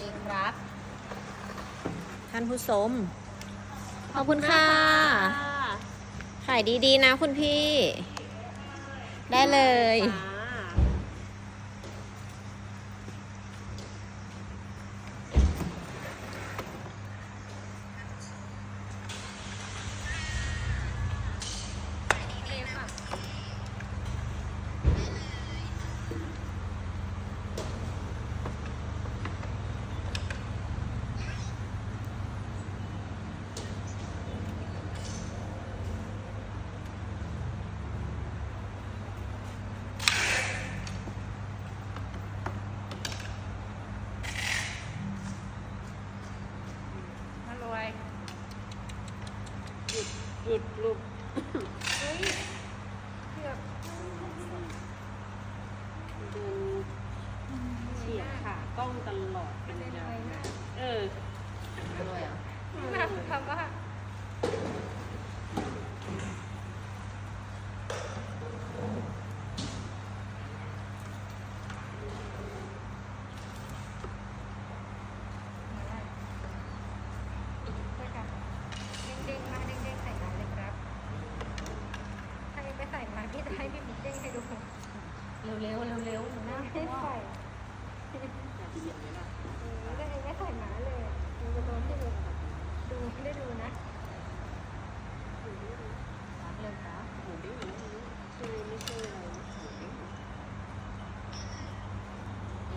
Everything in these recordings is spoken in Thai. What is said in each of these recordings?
ดีครับ ท่านผู้ชมขอบคุณค่ะ ขายดีๆนะคุณพี่ ได้เลยมารวย หยุดหยุดลูกเฮ้ยเกือบเดินเฉียดขากล้องตลอดเป็นยาวเออ ด้วยเหรอ แบบคำว่าเด้งๆมาเด้งๆใส่มาเลยครับ ถ้ายังไม่ใส่มาพี่จะให้พี่บิ๊กเด้งให้ดู เร็วๆเร็วๆนะ ไม่ใส่เออก็เองไม่ใส่หมาเลยดูจะโดนที่ดูดูไม่ได้ดูนะ เร็วครับ คือไม่ใช่อะไร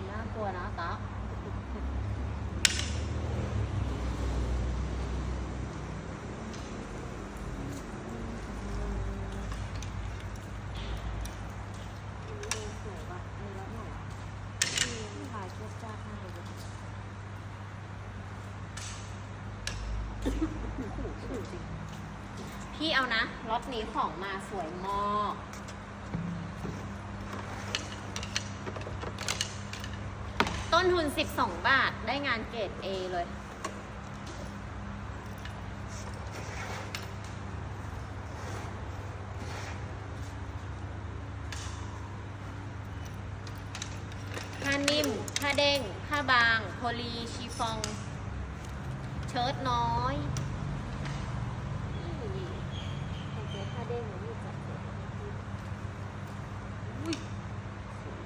น่ากลัวนะต๊อก สวยว่ะเออแล้วหน่อยถ่ายจุดจ้าดมากเลย พี่ เอานะรถนี้ของมาสวยมากต้นทุน 12 บาทได้งานเกรด A เลย ผ้านิ่ม ผ้าเด้ง ผ้าบาง โพลี ชีฟอง เชิ้ตน้อย ของเจ๊ผ้าเด้งหนูมีจัดเสร็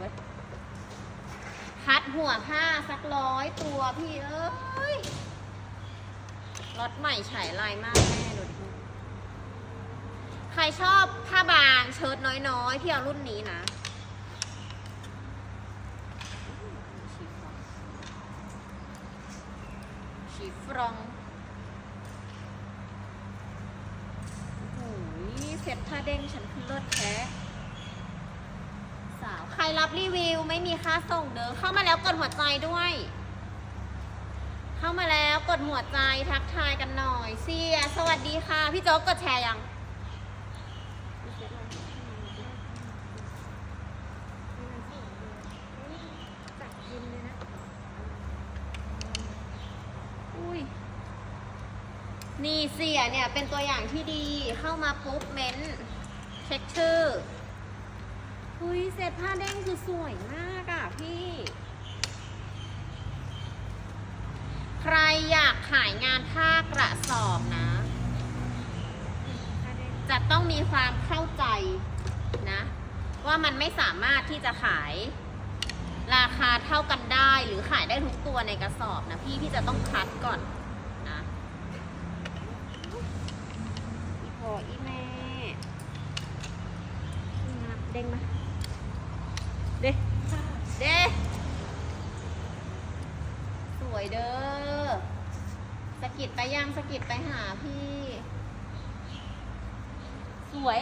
จคัดหัวผ้าสักร้อยตัวพี่เอ้ยรถใหม่ฉายลายมากแม่ดูดิใครชอบผ้าบางเชิ้ตน้อยๆพี่เอารุ่นนี้นะ ชีฟรองโอ้ยเซ็ตผ้าเด้งฉันคือเลิศแท้ สาว ใครรับรีวิวไม่มีค่าส่งเด้อเข้ามาแล้วกดหัวใจด้วย เข้ามาแล้วกดหัวใจทักทายกันหน่อยเสียสวัสดีค่ะ พี่โจ๊กกดแชร์ยังจัดยินเลยนะอุ้ยนี่เสียเนี่ยเป็นตัวอย่างที่ดีเข้ามาปุ๊บเม้นต์เช็คชื่ออุ้ยเศษผ้าเด้งคือสวยมากอะ พี่ ใครอยากขายงานผ้ากระสอบนะ จะต้องมีความเข้าใจนะ ว่ามันไม่สามารถที่จะขาย ราคาเท่ากันได้หรือขายได้ทุกตัวในกระสอบนะพี่พี่จะต้องคัดก่อนนะอีพออีแม่เด้งมาเด้เด้ส วยเด้อสกิดไปยังสกิดไปหาพี่ สวย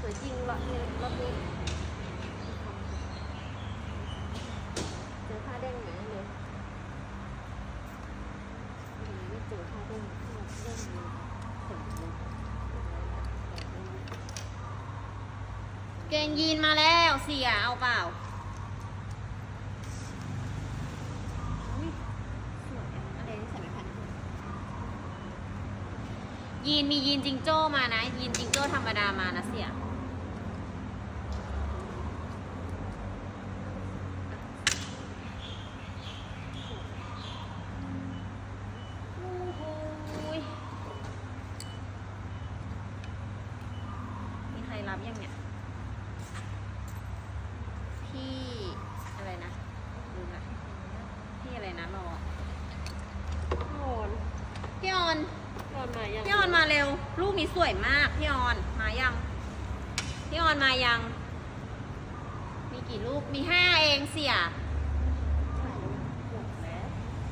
สวยจริงรอบนี้รอบนี้เจอผ้าเด้งไหนเลยไม่เจอผ้าเด้งผ้าเด้งเลยวเกงยีนมาแล้วเสียเอาเปล่า ยีนมียีนจิงโจ้มานะ ยีนจิงโจ้ธรรมดามานะเสี่ยรับยังเนี่ย พี่ออนมาเร็วรูปนี้สวยมากพี่ออนมายัง พี่ออนมายัง มีกี่รูปมีห้าเองเสีย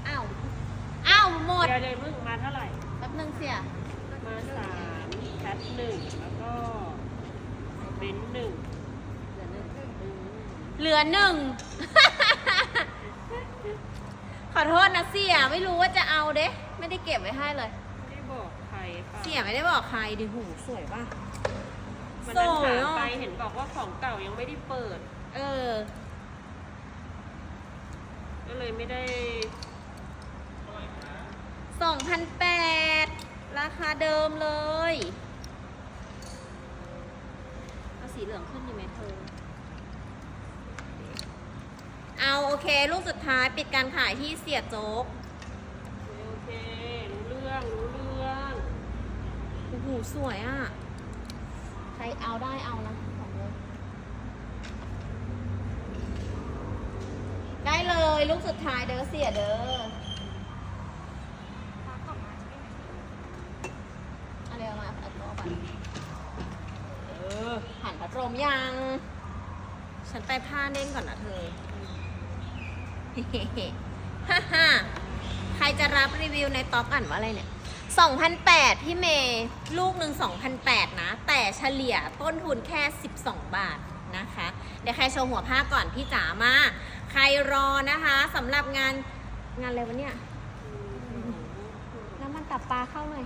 อ้าวอ้าวหมด เดี๋ยวเดี๋ยวมึงมาเท่าไหร่ แป๊บนึงเสียมาสามแคทหนึ่งแล้วก็เบนซ์หนึ่งเหลือหนึ่ง ขอโทษนะเสีย ไม่รู้ว่าจะเอาเด้ ไม่ได้เก็บไว้ให้เลย เสียไม่ได้บอกใครดิหูสวยป่ะวันนั้นสวยถามอะไปเห็นบอกว่าของเก่ายังไม่ได้เปิด เออ ก็เลยไม่ได้สองพันแปดราคาเดิมเลย เอาสีเหลืองขึ้นดีไหมเธอ เอาโอเค ลูกสุดท้ายปิดการขายที่เสียโจ๊ก โอเค รู้เรื่อง รู้เรื่อง โอ้โห สวยอะ ใครเอาได้เอานะของเลยได้เลยลูกสุดท้ายเด้อเสียเด้อพักออกมาใช่ไหมอะไรเอามาเอาตัวก่อนเออหันพัดลมยัง ฉันไปผ้าเน่นก่อนนะเธอฮ่าฮ่าใครจะรับรีวิวในต็อกอ่านว่าอะไรเนี่ย 2,008พี่เมย์ลูกหนึ่ง2,008นะ แต่เฉลี่ยต้นทุนแค่ 12 บาทนะคะ เดี๋ยวใครโชว์หัวผ้าก่อนพี่จ๋ามา ใครรอนะคะสำหรับงานงานอะไรวะเนี่ย น้ำมันตับปลาเข้าหน่อย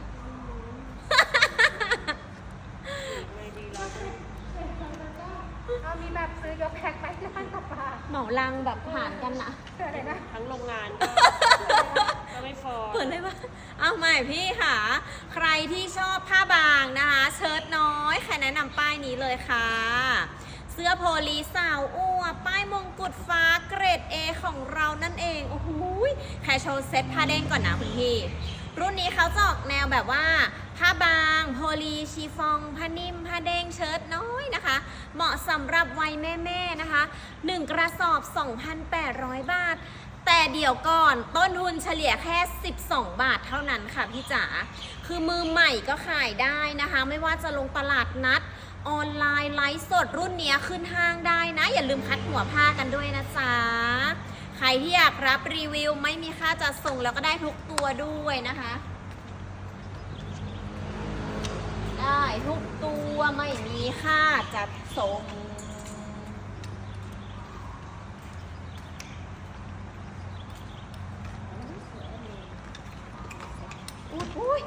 ไม่ดีเราก็ เอามีแบบซื้อยกแพ็คไปที่บ้านกับปลาเหมาลังแบบผ่านกันนะเพื่ออะไรนะทั้งโรงงานก็ก็ไม่ฟอร์เหมือนเลยว่าเอาใหม่พี่ค่ะ ใครที่ชอบผ้าบางนะคะเชิ้ตน้อยใครแนะนำป้ายนี้เลยค่ะ เสื้อโพลีสาวอ้วป้ายมงกุฎฟ้าเกรด A ของเรานั่นเอง โอ้โหยใครโชว์เซ็ตผ้าเด้งก่อนนะคุณพี่ รุ่นนี้เขาจะออกแนวแบบว่า ผ้าบางโพลีชีฟองผ้านิ่มผ้าเด้งเชิ้ตน้อยนะคะ เหมาะสำหรับวัยแม่ๆนะคะ 1 กระสอบ 2,800 บาท แต่เดี๋ยวก่อนต้นทุนเฉลี่ยแค่ 12 บาทเท่านั้นค่ะพี่จ๋าคือมือใหม่ก็ขายได้นะคะ ไม่ว่าจะลงตลาดนัดออนไลน์ไลฟ์สดรุ่นเนี้ยขึ้นห้างได้นะ อย่าลืมคัดหัวผ้ากันด้วยนะจ๊ะใครที่อยากรับรีวิวไม่มีค่าจัดส่งแล้วก็ได้ทุกตัวด้วยนะคะ ได้ทุกตัวไม่มีค่าจัดส่งอุ้ยอุ้ย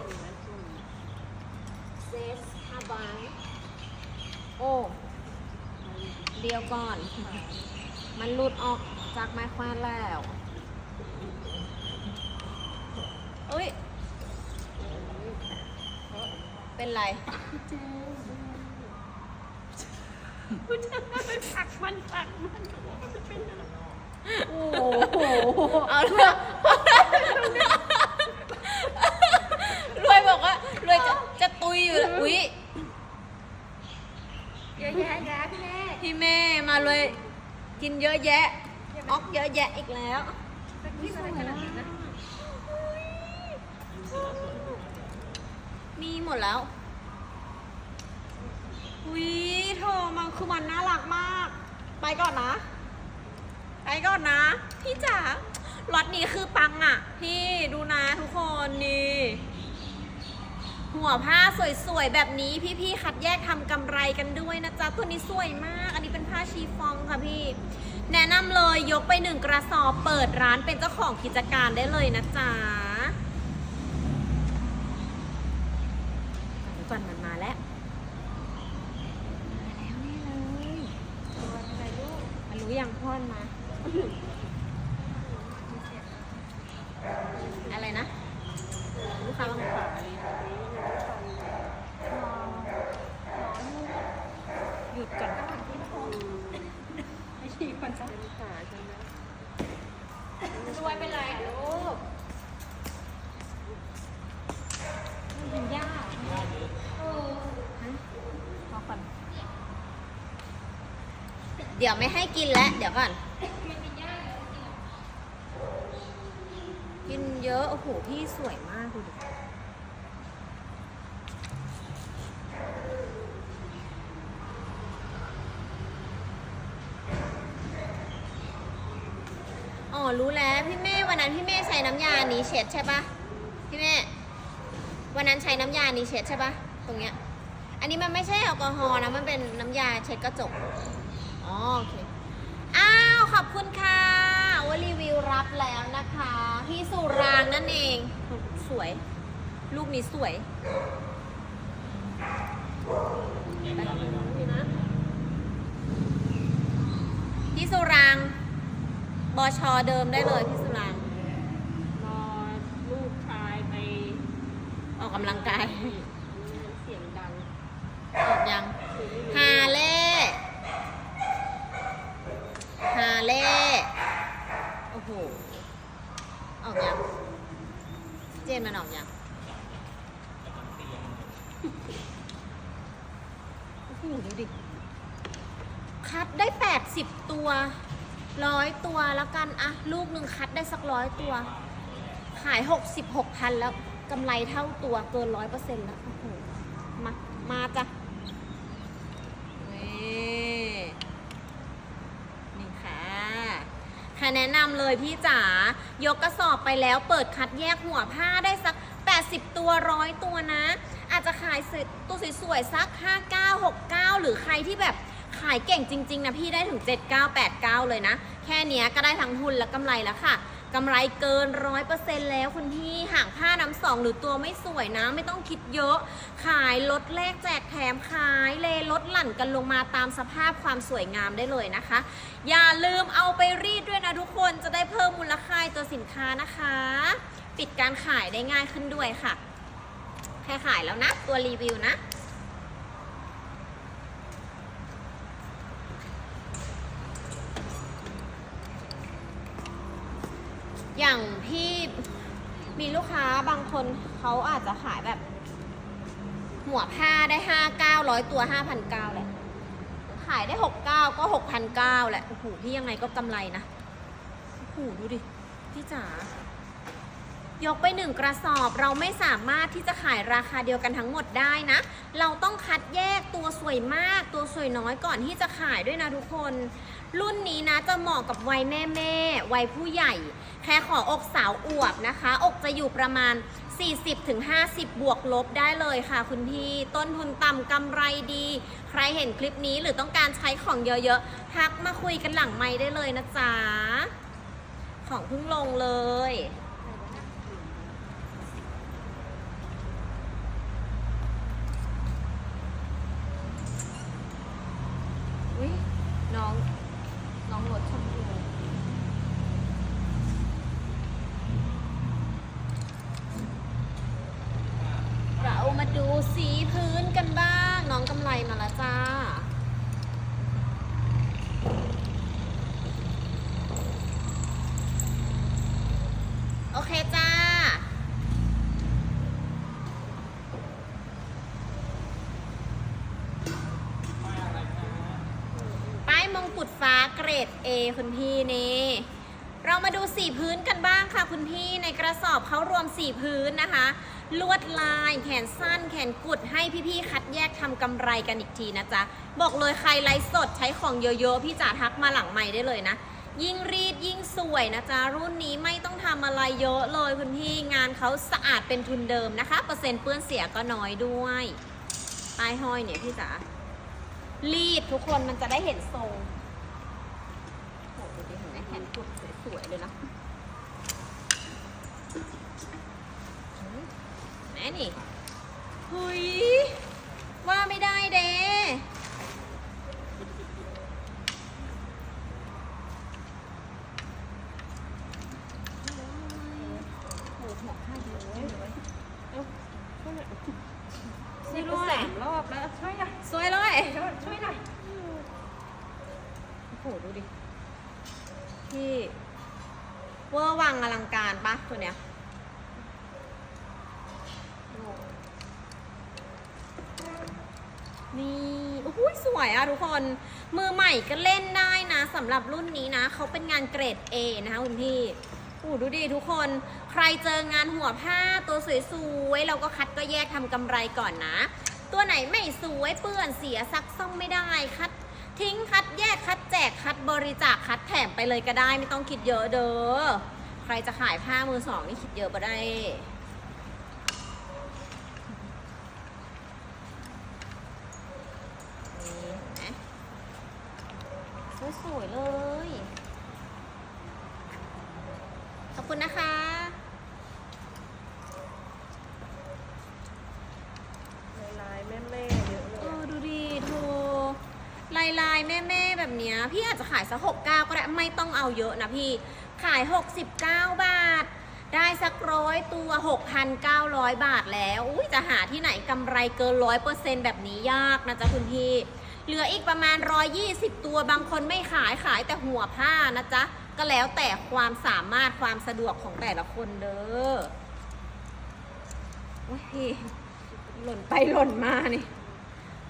เซสฮาบายโอ้เดียวก่อน มันหลุดออกจากไม้แควนแล้ว เอ้ย เป็นไรผักมันผักมันมันเป็นอะไรโอ้โหเอาเถอะรวยบอกว่ารวยจะจะตุยอยู่แล้วอุ้ยเยอะแยะแยะพี่แม่พี่แม่มาเลยกินเยอะแยะออกเยอะแยะอีกแล้ว จะกินอะไรขนาดนั้นนะ มี หมดแล้วอุ้ยเธอมันคือมันน่ารักมาก ไปก่อนนะ ไปก่อนนะ พี่จ๋าล็อตนี้คือปังอะ พี่ดูนะทุกคนนี่ หัวผ้าสวยๆ แบบนี้พี่ๆคัดแยกทำกำไรกันด้วยนะจ๊ะ ตัวนี้สวยมาก อันนี้เป็นผ้าชีฟองค่ะพี่ แนะนำเลยยกไปหนึ่งกระสอบเปิดร้านเป็นเจ้าของกิจการได้เลยนะจ๊ะ เดี๋ยวก่อนกินเยอะ โอ้โห พี่สวยมากคุณดูอ๋อ รู้แล้ว พี่เม่วันนั้นพี่เม่ใช้น้ำยานี้เช็ดใช่ปะพี่เม่วันนั้นใช้น้ำยานี้เช็ดใช่ปะตรงเนี้ย อันนี้มันไม่ใช่แอลกอฮอล์นะ มันเป็นน้ำยาเช็ดกระจก อ๋อโอเค ขอบคุณค่ะว่ารีวิวรับแล้วนะคะ พี่สุรางนั่นเอง สวย ลูกนี้สวยพี่สุรางบอชอเดิมได้เลยพี่สุรางค์ รอลูกชายไป ออกกำลังกาย เสียงดัง ออกยัง ฮาเล่ฮาเล่โอ้โห ออกยัง เจนมันออกยัง โอ้โห ดูดิ คัดได้ 80 ตัว ร้อยตัวแล้ว กันอะลูกหนึ่งคัดได้สักร้อยตัว ขาย66พันแล้วกำไรเท่าตัวเกินร้อยเปอร์เซ็นต์แล้วโอ้โหมา มาจ้ะนี่นี่ค่ะค่ะแนะนำเลยพี่จ๋ายกกระสอบไปแล้วเปิดคัดแยกหัวผ้าได้สัก 80 ตัวร้อยตัวนะ อาจจะขายตัวสวยๆสัก 59 69 หรือใครที่แบบขายเก่งจริง ๆ นะพี่ได้ถึง 79 89 เลยนะ แค่เนี้ยก็ได้ทั้งทุนและกำไรแล้วค่ะกำไรเกินร้อยเปอร์เซ็นแล้วคุณพี่ห่างผ้าน้ำสองหรือตัวไม่สวยนะ ไม่ต้องคิดเยอะ ขายลดแลกแจกแถมขายเลยลดหลั่นกันลงมาตามสภาพความสวยงามได้เลยนะคะ อย่าลืมเอาไปรีดด้วยนะทุกคนจะได้เพิ่มมูลค่าตัวสินค้านะคะ ปิดการขายได้ง่ายขึ้นด้วยค่ะ แค่ขายแล้วนะ ตัวรีวิวนะ อย่างพี่มีลูกค้าบางคนเขาอาจจะขายแบบ หัวผ้าได้ห้าเก้าร้อยตัวห้าพันเก้าแหละ ขายได้หกเก้าก็หกพันเก้าแหละ โอ้โห พี่ยังไงก็กำไรนะ โอ้โห ดูดิ พี่จ๋า ยกไปหนึ่งกระสอบเราไม่สามารถที่จะขายราคาเดียวกันทั้งหมดได้นะ เราต้องคัดแยกตัวสวยมาก ตัวสวยน้อยก่อนที่จะขายด้วยนะทุกคน รุ่นนี้นะจะเหมาะกับวัยแม่แม่ๆวัยผู้ใหญ่ แค่ขออกสาวอวบนะคะ อกจะอยู่ประมาณ 40-50 บวกลบได้เลยค่ะคุณพี่ต้นทุนต่ำกำไรดี ใครเห็นคลิปนี้หรือต้องการใช้ของเยอะๆทักมาคุยกันหลังไม้ได้เลยนะจ๊ะของเพิ่งลงเลย อุ้ยน้อง น้องรถชมพูเรามาดูสีพื้นกันบ้าง น้องกำไรมาแล้วจ้า โอเคจ้า ป้ายมงกุฎฟ้าเกร ด A คุณพี่นี่ เรามาดูสีพื้นกันบ้างค่ะคุณพี่ในกระสอบเขารวมสีพื้นนะคะ ลวดลายแขนสั้น แขนกุดให้พี่ๆคัดแยกทำกำไรกันอีกทีนะจ๊ะ บอกเลยใครไลฟ์สดใช้ของเยอะๆ พี่จ๋าทักมาหลังใหม่ได้เลยนะ ยิ่งรีดยิ่งสวยนะจ๊ะ รุ่นนี้ไม่ต้องทำอะไรเยอะเลยคุณพี่งานเขาสะอาดเป็นทุนเดิมนะคะ เปอร์เซ็นต์เปื้อนเสียก็น้อยด้วยป้ายห้อยเนี่ยพี่จ๋ารีดทุกคนมันจะได้เห็นทรงโอ้โหดูดิเห็นไหมแขนกุดสวยๆเลยนะแม่ นี่เฮ้ยว่าไม่ได้เด้โอ้โหหัวข้าเยอะเลยเอ้าช่วยด้วย สามรอบแล้วช่วยหน่อย สวยเลย ช่วยหน่อย โอ้โห ดูดิ พี่เวอร์วังอลังการปะตัวเนี้ยนี่โอ้โหะทุกคนมือใหม่ก็เล่นได้นะสำหรับรุ่นนี้นะเขาเป็นงานเกรด A นะคะคุณพี่โอ้ดูดิทุกคนใครเจองานหัวผ้าตัวสวยๆเราก็คัดก็แยกทำกำไรก่อนนะ ตัวไหนไม่สวยเปื้อนเสียซักซ่อมไม่ได้คัดทิ้งคัดแยกคัดแจกคัดบริจาคคัดแถมไปเลยก็ได้ไม่ต้องคิดเยอะเด้อใครจะขายผ้ามือสองนี่คิดเยอะก็ได้ นี่เห็นไหมสวยๆเลย ขอบคุณนะคะ ลายแม่แม่ๆเยอะเล เอย อ ดูดิโทลายลายแม่แม่ๆแบบเนี้ยพี่อาจจะขายสักหกเก้าก็ได้ ไม่ต้อง เอายอะนะพี่ ขาย 69 บาท ได้สักร้อยตัว 6,900 บาทแล้ว อุ้ยจะหาที่ไหนกำไรเกินร้อยเปอร์เซ็นแบบนี้ยากนะจ๊ะคุณพี่ เหลืออีกประมาณ 120 ตัว บางคนไม่ขายขายแต่หัวผ้านะจ๊ะ ก็แล้วแต่ความสามารถความสะดวกของแต่ละคนเด้อโอ้ยพี่หล่นไปหล่นมานี่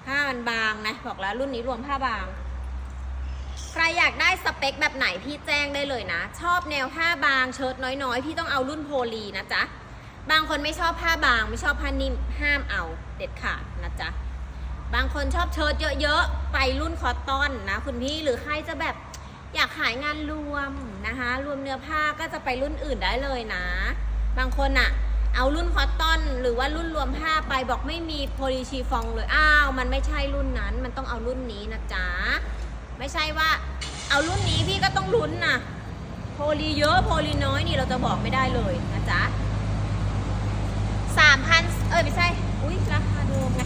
ผ้ามันบางนะ บอกแล้วรุ่นนี้รวมผ้าบาง ใครอยากได้สเปคแบบไหนพี่แจ้งได้เลยนะ ชอบแนวผ้าบางเชิ้ตน้อยๆ พี่ต้องเอารุ่นโพลีนะจ๊ะ บางคนไม่ชอบผ้าบาง ไม่ชอบผ้านิ่มห้ามเอาเด็ดขาดนะจ๊ะ บางคนชอบเชิ้ตเยอะๆ ไปรุ่นคอตตอนนะ คุณพี่หรือใครจะแบบอยากขายงานรวมนะคะ รวมเนื้อผ้าก็จะไปรุ่นอื่นได้เลยนะ บางคนอะเอารุ่นคอตตอนหรือว่ารุ่นรวมผ้าไปบอกไม่มีโพลีชีฟองเลยอ้าว มันไม่ใช่รุ่นนั้น มันต้องเอารุ่นนี้นะจ๊ะ ไม่ใช่ว่าเอารุ่นนี้พี่ก็ต้องลุ้นนะโพลีเยอะโพลีน้อยนี่เราจะบอกไม่ได้เลยนะจ๊ะสามพันเอ้ยไม่ใช่ อุ้ยราคาเดิมไง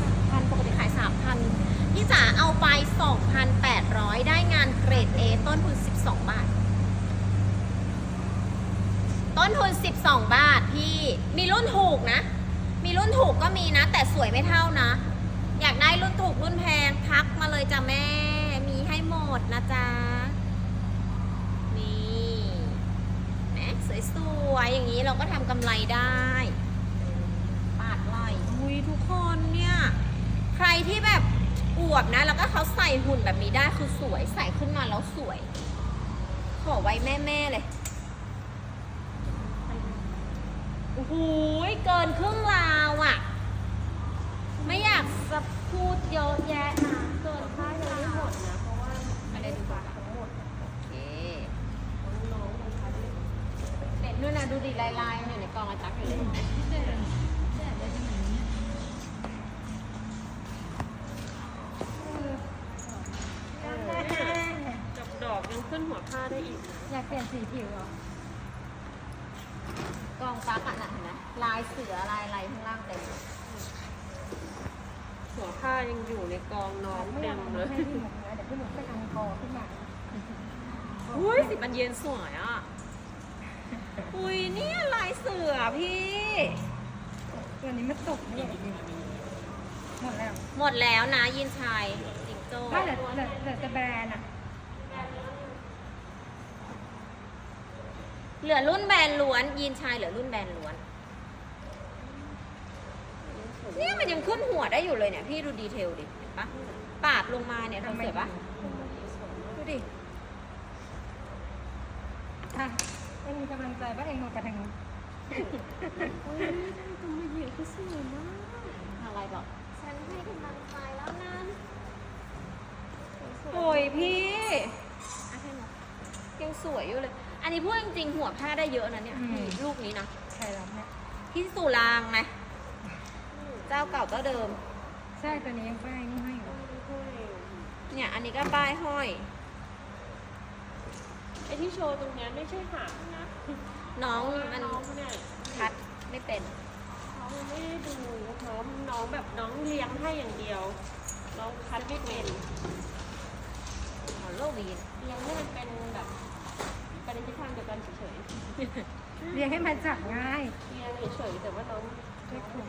สามพันปกติขายสามพันพี่จ๋าเอาไปสองพันแปดร้อยได้งานเกรด A ต้นทุนสิบสองบาท ต้นทุน12บาทพี่มีรุ่นถูกนะ มีรุ่นถูกก็มีนะ แต่สวยไม่เท่านะ อยากได้รุ่นถูกรุ่นแพงทักมาเลยจ้ะแม่ หมดนะจ๊ะ นี่แหมสวยๆ อย่างนี้เราก็ทำกำไรได้ ปาดไหลอุ้ยทุกคนเนี่ย ใครที่แบบอวบนะ แล้วก็เขาใส่หุ่นแบบนี้ได้คือสวยใส่ขึ้นมาแล้วสวย ขอไว้แม่ๆเลยโอ้โหเกินครึ่งราวอะ่ะ ไม่อยากจะพูดเยอะแยะนะ เกินค่าผ้ายัยังงไม่ไม่หมดนะ เพราะว่า อะไรดูก่อน ทั้งหมด โอเค น้องๆมันคัดไม่ เด็ดด้วยนะดูดิลายลายๆมันอยู่ในกล่องอาจักอยู่เลยจับดอกยังขึ้นหัวผ้าได้อีกนะอยากเปลี่ยนสีผิวเหรอกล่องฟักอะนะเห็นไหมลายเสือลายอะไรข้างล่างเต็มเลยหัวผ้ายังอยู่ในกองน้องไม่อเต็ยากมเอาเลยให้พี่หมกนะเดี๋ยวพี่หมกเป็นอังกอร์ขึ้นมา อุ้ยสีมันเย็นสวยอะ อุ้ยเนี่ยลายเสือพี่ ตัวนี้มันตกไม่ใหญ่จริงหมดแล้วหมดแล้วนะยินชายจิงโจ้ก็เหลือเหลือเหลือแต่แบรนด์อะเหลือรุ่นแบรนด์ล้วนยินชายเหลือรุ่นแบรนด์ล้วน เนี่ยมันยังขึ้นหัวได้อยู่เลยเนี่ย พี่ดูดีเทลดิเห็นปะปาดลงมาเนี่ยเธอเสร็จปะดูดิ อะเอง มีกำลังใจว่าเองมองไปทางนู้นทำไมเหยียดก็สวยมากอะไรบอกฉันให้กำลังใจแล้วนะโอ้ยพี่อะให้หมดยังสวยอยู่เลย อันนี้พูดจริงๆหัวผ้าได้เยอะนะเนี่ยนี่ลูกนี้นะใช่แล้วเนี่ยพี่สุรางค์นะเจ้าเก่าเจ้าเดิม ใช่ตัวนี้ยังป้ายนี่ให้เนี่ยอันนี้ก็ป้ายห้อยไอที่โชว์ตรงนี้ไม่ใช่หางนะ น้องมันน้องเนี่ยคัดไม่เป็นเขาไม่ได้ดูน้องน้องแบบน้องเลี้ยงให้อย่างเดียว น้องคัดไม่เป็นหมอโลวีนเลี้ยงให้มันเป็นแบบไปในทิศทางเดียวกันเฉยเรียงให้มันจับง่าย ๆเลี้ยงเฉยๆแต่ว่าน้องไม่คุ้ม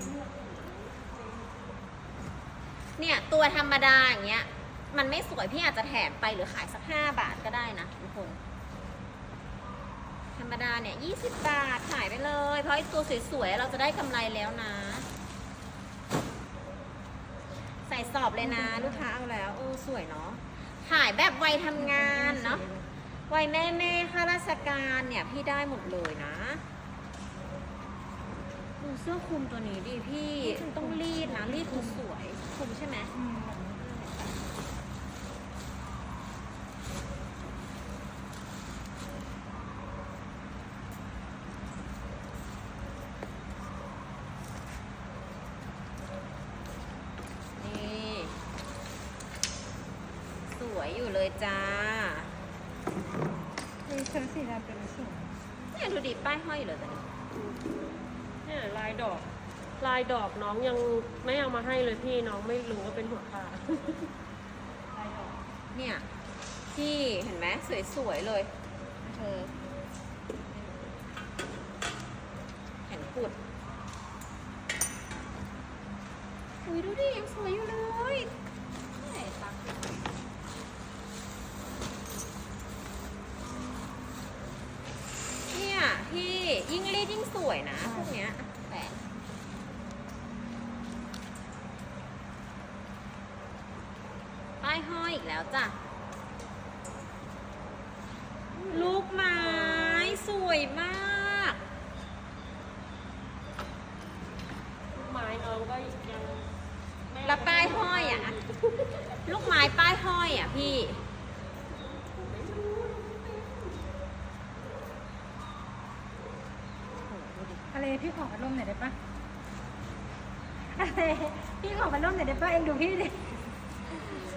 เนี่ย ตัวธรรมดาอย่างเงี้ย มันไม่สวยพี่อาจจะแถมไปหรือขายสักห้าบาทก็ได้นะทุกคนธ รรมดาเนี่ยยี่สิบบาทขายไปเลย เพราะไอ้ตัวสวยๆ เราจะได้กำไรแล้วนะ ใส่สอบเลยนะลูกค้าเอาแล้วเออสวยเนาะขายแบบวัยทำงานเนาะวัยแม่แม่ๆข้าราชการเนี่ยพี่ได้หมดเลยนะดูเสื้อคลุมตัวนี้ดิพี่ต้องรีดนะรีดคือสวยคลุมใช่ไหม อยู่เลยจ้ามีเชิ้ตสีดำเป็นสวยเนี่ยดูดิป้ายห้อยอยู่เลยตอนนี้เนี่ยลายดอก ลายดอกน้องยังไม่เอามาให้เลยพี่น้องไม่รู้ว่าเป็นหัวขาลายดอกเนี่ยพี่เห็นไหมสวยๆเลยเธอเห็นปุดอุ้ยดูดิยังสวยอยู่เลยไหนตักเนี่ยพี่ยิ่งรีดยิ่งสวยนะพวกเนี้ยแปะป้ายห้อยอีกแล้วจ้ะ ลูกไม้สวยมาก ลูกไม้น้องก็ยังไม่ แล้วป้ายห้อยอะ ลูกไม้ป้ายห้อยอะพี่ อะไรพี่ขอพัดล มหน่อยได้ปะอะไรพี่ขอพัดลมหน่อยได้ปะเองดูพี่ดิ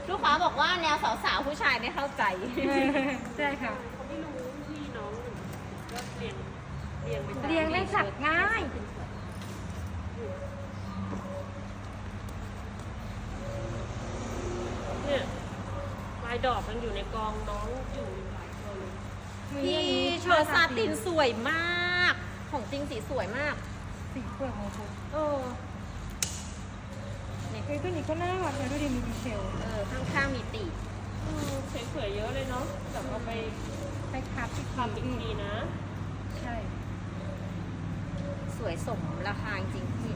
ลูกค้าบอกว่าแนวสาวๆผู้ชายไม่เข้าใจ ใช่ค่ะ เขาไม่รู้ที่น้องก็เรียงเรียงไปตามเรียงได้สักง่าย เนี่ยลายดอกมันอยู่ในกองน้องอยู่หลายตัวเลย พี่เชอร์ซาตินสวยมาก ของจริงสีสวยมาก สีเปลือกของคุณเออเนี่ยเฮ้ยตัวนี้ก็น่ารักเลยดูดิมีดีเทลเออข้างๆมีตีบอืมสวยๆเยอะเลยเนาะแบบเอาไปไปคับอีกทำอีกทีนะ ใช่ สวยสมราคาจริงๆพี่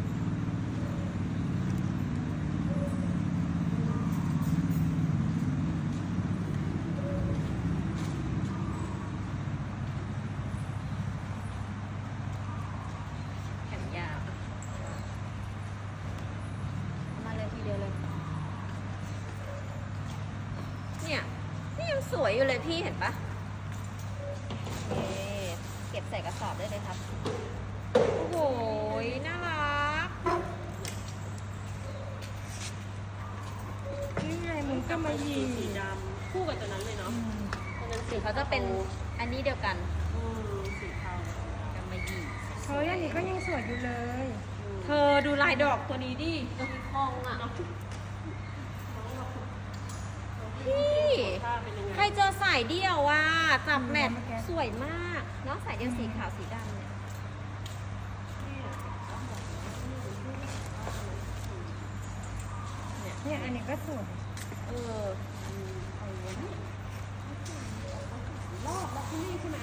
แขนยาวเอามาเลยทีเดียวเลย เนี่ย นี่ยังสวย อยู่เลยพี่เห็นปะเอ๊เก็บใส่กระสอบได้เลยครับ โอ้โห น่ารักนี่ไงมึงก็มายีสีดำคู่กับตัวนั้นเลยเนาะอืมตัวนั้นสีเขาจะเป็นอันนี้เดียวกันอืมสีเทากำมะหยี่เฮ้ยอันนี้ก็ยังสวยอยู่เลย เธอดูลายดอกตัวนี้ดิมีคองอะพี่ ผ้าเป็นยังไงใครเจอสายเดี่ยวอะจับแมทสวยมากเนาะสายเดี่ยวสีขาวสีดำเนี่ยเนี่ยอันนี้ก็สวยเออรอบแล้วที่นี่ใช่ไหม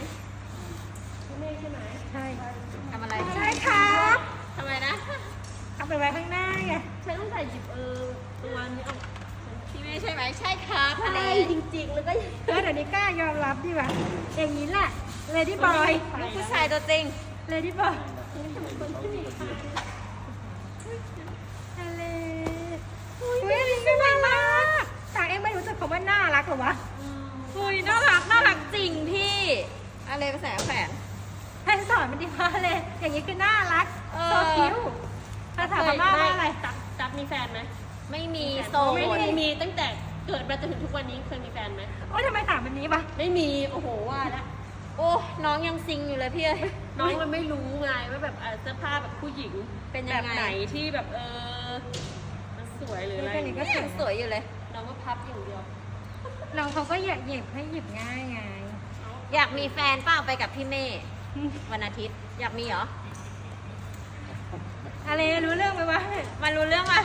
ที่นี่ใช่ไหมใช่ทำอะไรใช่ครับทำไมนะเอาไปไว้ข้างหน้าไงใช้ตั้งแต่หยิบเออตัวนี้เอาพี่ไม่ ใช่ไหมใช่ครับทะเลใช่จริงๆ แล้วก็เออเดี๋ยวนี้กล้ายอมรับดีกว่าอย่างนี้แหละเลดี้บอยลูกผู้ชายตัวจริง เลดี้บอยทะเลอุ้ยอันนี้ก็น่ารักแต่เองไม่รู้จักคำว่าน่ารักเหรอวะอุ้ยน่ารักน่ารักจริงพี่อะไรภาษาแขวนให้สอนมันดีว่าเลย อย่างนี้คือน่ารักเอโซอคิ้วภาษาพม่าว่าอะไรจับจับมีแฟนไหม ไม่มีโซไม่นมีมีตั้งแต่เกิดมาจนถึงทุกวันนี้เคยมีแฟนไหมโอ้ยทำไมถามแบบนี้วะไม่มีโอ้โหว่าแล้วโอ้น้องยังซิงอยู่เลยพี่เอ้ยน้องมันไม่รู้ไงว่าแบบเอ่อเสื้อผ้าแบบผู้หญิงเป็นยัแบบงไงไหนที่แบบเออมันสวยหรืออะไรแค่นี้ก็ก็ยังสวยอยู่เลย น้องก็พับอย่างเดียวน้องเขาก็เหยียบหยิบให้หยิบง่ายไง อยากมีแฟนเปล่าไปกับพี่เมย์วันอาทิตย์ อยากมีเหรออะไรรู้เรื่องไหมวะมารู้เรื่องป่ะ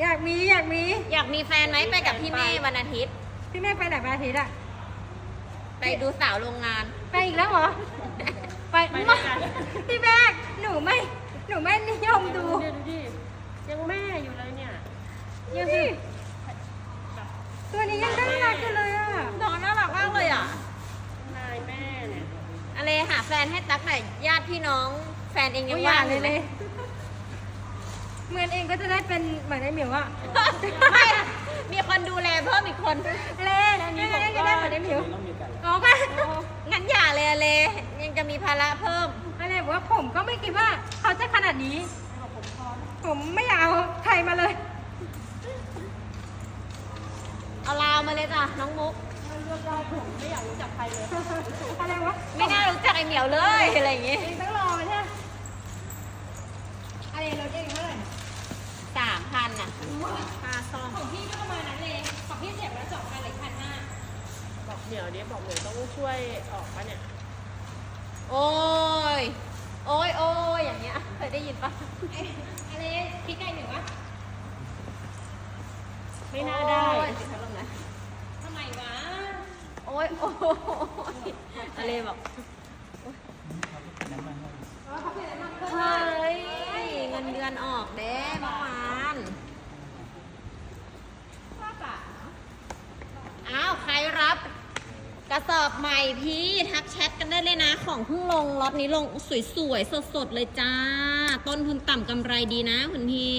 อยากมีอยากมี อยากมีแฟนไหมไปกับพี่เมย์วันอาทิตย์ พี่แม่ไปไหนวันอาทิตย์อะไปดูสาวโรงงาน ไปอีกแล้วเหรอ ไปไปด้วยกัน พี่แม่หนูไม่ หนูไม่นิยมดูเดี๋ยวดูดิยังแม่อยู่เลยเนี่ยยังสิตัวนี้ยังน่ารักอยู่เลยอะน้องน่ารักมากเลยอะนายแม่เนี่ยอะไรหาแฟนให้ตั๊กหน่อยญาติพี่น้องแฟนเองยังไม่อว่าย่างงเลอยยู่ไหเลมย เหมือนเองก็จะได้เป็นเหมือนไอ้หมิวอะไม่มีคนดูแลเพิ่มอีกคน เล่นอันนี้ก็ได้เหมือนไอ้หมิวอ๋อก็งั้นอย่าเลยอะเลยังจะมีภาระเพิ่มอะไรบอกว่าผมก็ไม่คิดว่าเขาจะขนาดนี้ ผมไม่อยากเอาใครมาเลย เอาลาวมาเลยจ้ะน้องมุกเลือกได้ผมไม่อยากรู้จักใครเลยอะไรวะไม่น่ารู้จักไอเหมียวเลยอะไรอย่างงี้เองต้องรอใช่ไหมอะไรรถเองเท่าไหร่ สามพัน อะค่าซอมของพี่ก็ประมาณนั้นเลยของพี่เสียบแล้วสองพันหรือพันห้าบอกเหมียวดิบอกเหมียวต้องช่วยออกปะเนี่ย โอ้ย โอ้ยโอ้ยอย่างเงี้ยเคยได้ยินปะอะไรคิดไกลหนึ่งวะไม่น่าได้ติดพัดลมนะทำไมวะ โอ้ยโอ้ยอะไรบอกเขาเปลี่ยนน้ำมันเฮ้ยเงินเดือนออกเด้เมื่อวาน ป้าป่า อ้าวใครรับกระสอบใหม่พี่ทักแชทกันได้เลยนะ ของเพิ่งลงล็อตนี้ลงสวยๆสดๆเลยจ้า ต้นทุนต่ำกำไรดีนะคุณพี่